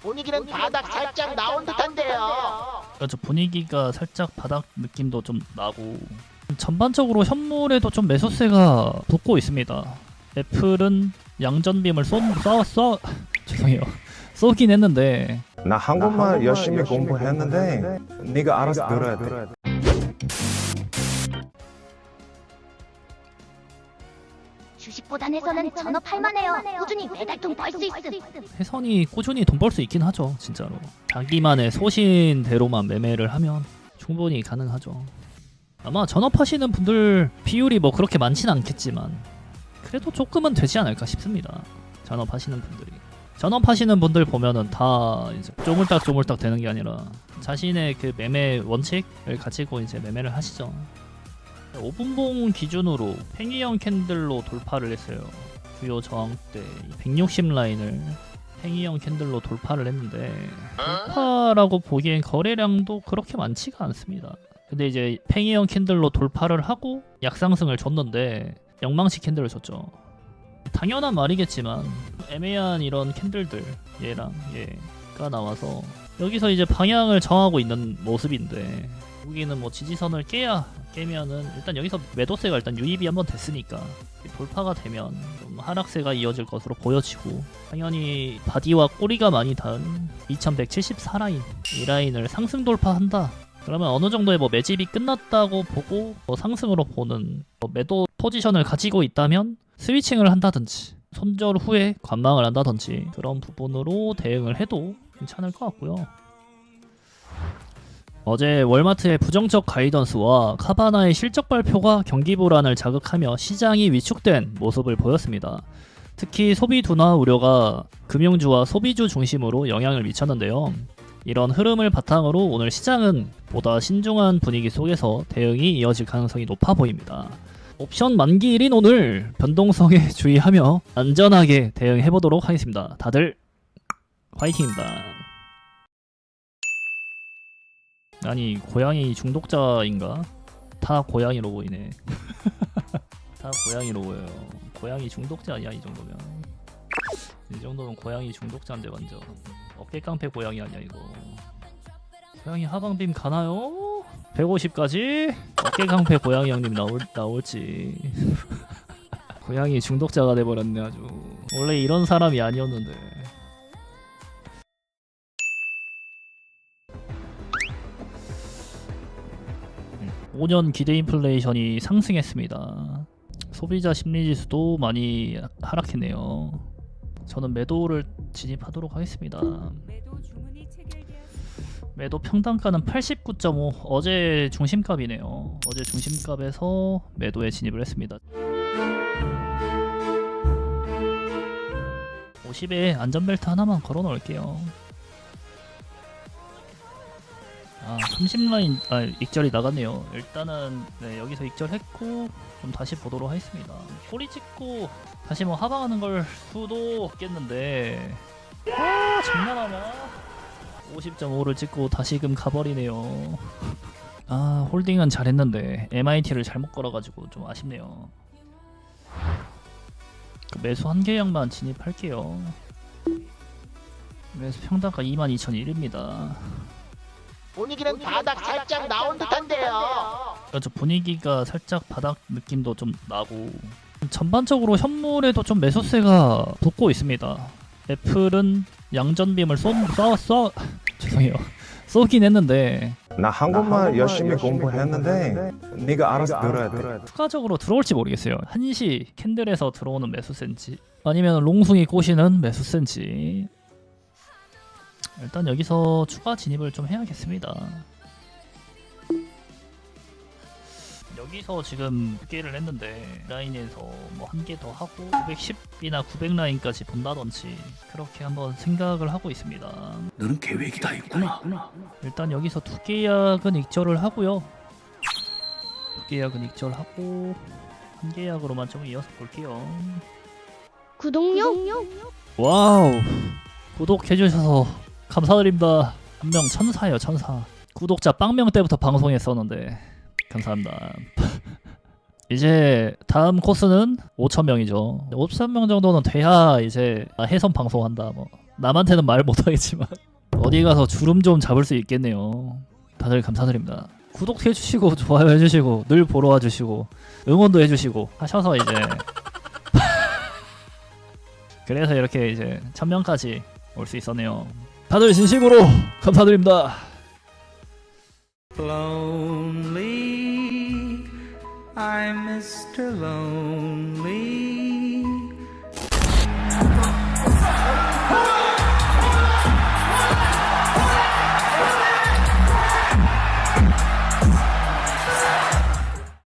분위기는 바닥 살짝 나온 듯한데요. 그렇죠 분위기가 살짝 바닥 느낌도 좀 나고 전반적으로 현물에도 좀 매수세가 붙고 있습니다. 애플은 양전빔을 쏜, 쏴, 쏴, 죄송해요. 쏘긴 했는데 나 한국말 열심히 공부했는데 네가 알아서 들어야 돼. 보단에서는 전업 할 만해요. 꾸준히 매달 돈 벌 수 있음. 회선이 꾸준히 돈 벌 수 있긴 하죠 진짜로 자기만의 소신대로만 매매를 하면 충분히 가능하죠 아마 전업하시는 분들 비율이 뭐 그렇게 많진 않겠지만 그래도 조금은 되지 않을까 싶습니다 전업하시는 분들이 전업하시는 분들 보면은 다 이제 쪼물딱 쪼물딱 되는 게 아니라 자신의 그 매매 원칙을 가지고 이제 매매를 하시죠 5분봉 기준으로 팽이형 캔들로 돌파를 했어요 주요 저항대 160 라인을 팽이형 캔들로 돌파를 했는데 돌파라고 보기엔 거래량도 그렇게 많지가 않습니다. 근데 이제 팽이형 캔들로 돌파를 하고 약상승을 줬는데 영망시 캔들을 줬죠. 당연한 말이겠지만 애매한 이런 캔들들 얘랑 얘가 나와서 여기서 이제 방향을 정하고 있는 모습인데 여기는 뭐 지지선을 깨야 깨면은 일단 여기서 매도세가 일단 유입이 한번 됐으니까 돌파가 되면 좀 하락세가 이어질 것으로 보여지고 당연히 바디와 꼬리가 많이 닿은 2174라인 이 라인을 상승 돌파한다 그러면 어느 정도의 뭐 매집이 끝났다고 보고 뭐 상승으로 보는 뭐 매도 포지션을 가지고 있다면 스위칭을 한다든지 손절 후에 관망을 한다든지 그런 부분으로 대응을 해도 괜찮을 것 같고요. 어제 월마트의 부정적 가이던스와 카바나의 실적 발표가 경기 불안을 자극하며 시장이 위축된 모습을 보였습니다. 특히 소비 둔화 우려가 금융주와 소비주 중심으로 영향을 미쳤는데요. 이런 흐름을 바탕으로 오늘 시장은 보다 신중한 분위기 속에서 대응이 이어질 가능성이 높아 보입니다. 옵션 만기일인 오늘 변동성에 주의하며 안전하게 대응해 보도록 하겠습니다. 다들 화이팅입니다. 아니 고양이 중독자인가? 다 고양이로 보이네. 다 고양이로 보여요. 고양이 중독자 아니야 이 정도면? 이 정도면 고양이 중독자인데 완전 어깨 깡패 고양이 아니야 이거? 고양이 하방빔 가나요? 150까지 어깨 깡패 고양이 형님 나올 나올지. 고양이 중독자가 돼버렸네 아주. 원래 이런 사람이 아니었는데. 5년 기대 인플레이션이 상승했습니다. 소비자 심리 지수도 많이 하락했네요. 저는 매도를 진입하도록 하겠습니다. 매도 평단가는 89.5 어제 중심값이네요. 어제 중심값에서 매도에 진입을 했습니다. 50에 안전벨트 하나만 걸어 놓을게요. 30 라인 아, 익절이 나갔네요. 일단은 네, 여기서 익절했고 좀 다시 보도록 하겠습니다. 꼬리 찍고 다시 뭐 하방하는 걸 수도 없겠는데 아 장난하나? 50.5를 찍고 다시금 가버리네요. 아 홀딩은 잘했는데 MIT를 잘못 걸어가지고 좀 아쉽네요. 그 매수 한 개량만 진입할게요. 매수 평단가 22,001입니다. 분위기는 바닥 살짝 나온 듯한데요. 그렇죠 분위기가 살짝 바닥 느낌도 좀 나고 전반적으로 현물에도 좀 매수세가 붙고 있습니다. 애플은 양전빔을 쏜, 쏴, 쏴, 죄송해요. 쏘긴 했는데 나 한국말 열심히 공부했는데 네가 알아서 들어야 돼. 추가적으로 들어올지 모르겠어요. 한시 캔들에서 들어오는 매수센지 아니면 롱숭이 꼬시는 매수센지 일단 여기서 추가 진입을 좀 해야겠습니다. 여기서 지금 두 개를 했는데 라인에서 뭐 한 개 더 하고 910이나 900 라인까지 본다든지 그렇게 한번 생각을 하고 있습니다. 너는 계획이 다 있구나. 일단 여기서 두 계약은 익절을 하고요. 두 계약은 익절하고 한 계약으로만 좀 이어서 볼게요. 구독료? 와우 구독해주셔서 감사드립니다. 한 명 천사예요 천사. 구독자 빵명 때부터 방송했었는데 감사합니다. 이제 다음 코스는 5천 명이죠. 5천 명 정도는 돼야 이제 해선 방송한다 뭐 남한테는 말 못하겠지만 어디 가서 주름 좀 잡을 수 있겠네요. 다들 감사드립니다. 구독 해주시고 좋아요 해주시고 늘 보러 와주시고 응원도 해주시고 하셔서 이제 그래서 이렇게 이제 천명까지 올 수 있었네요. 다들 진심으로 감사드립니다. Lonely.